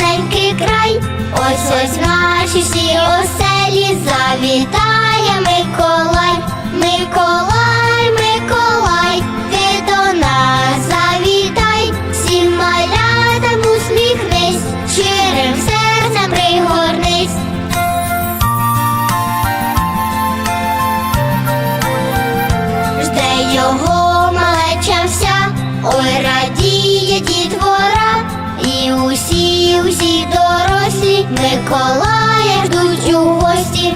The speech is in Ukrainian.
Рідненький край, ось ось наші всі оселі завітає Миколай, Миколай, Миколай, ти до нас завітай, всім малятам усміхнись, щирим серцем пригорнись. Жде його малеча вся, ой Миколая ждуть у гості.